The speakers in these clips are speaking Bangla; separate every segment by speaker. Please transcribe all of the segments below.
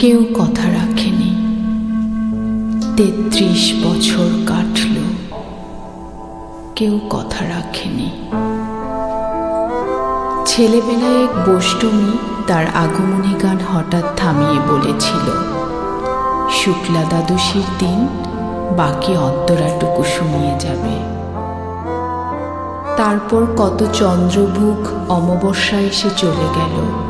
Speaker 1: কেউ কথা রাখেনি। তেত্রিশ বছর কাটল। কেউ কথা রাখেনি। ছেলেবেলায় এক বষ্টমী তার আগমনী গান হঠাৎ থামিয়ে বলেছিল, শুক্লা দ্বাদশীর দিন বাকি অন্তরাটুকু শুনিয়ে যাবে। তারপর কত চন্দ্রভুক অমাবস্যা এসে চলে গেল।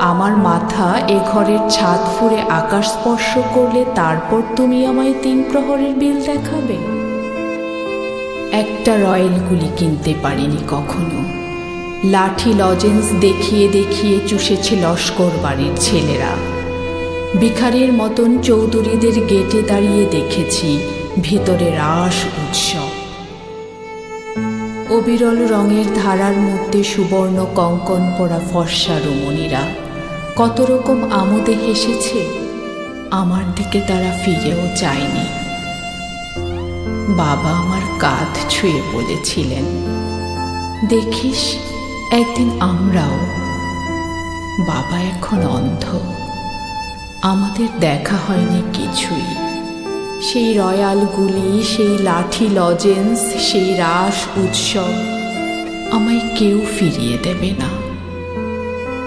Speaker 1: আমার মাথা এ ঘরের ছাদ ফুঁড়ে আকাশ স্পর্শ করলে তারপর তুমি আমায় তিন প্রহরের বিল দেখাবে। একটা রয়্যাল গুলি কিনতে পারিনি কখনো। লাঠি লজেন্স দেখিয়ে দেখিয়ে চুষেছে লস্কর বাড়ির ছেলেরা। ভিখারির মতন চৌধুরীদের গেটে দাঁড়িয়ে দেখেছি ভিতরে রাস উৎসব। অবিরল রঙের ধারার মধ্যে সুবর্ণ কঙ্কন পরা ফর্সা রমণীরা। কত রকম আমোদে হেসেছে, আমার দিকে তারা ফিরেও চায়নি। বাবা আমার কাঁধ ছুঁয়ে বলেছিলেন, দেখিস, একদিন আমরাও, বাবা এখন অন্ধ, আমাদের দেখা হয়নি কিছুই। সেই রয়ালগুলি সেই লাঠি লজেন্স, সেই রাস উৎসব আমায় কেউ ফিরিয়ে দেবে না।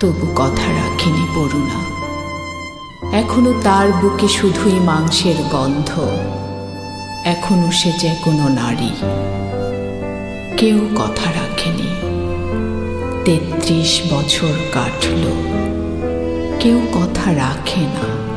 Speaker 1: তবু কথা রাখেনি পড়ুনা এখনও তার বুকে শুধুই মাংসের গন্ধ। এখনও সে যে কোনো নারী। কেউ কথা রাখেনি। তেত্রিশ বছর কাটল। কেউ কথা রাখে না।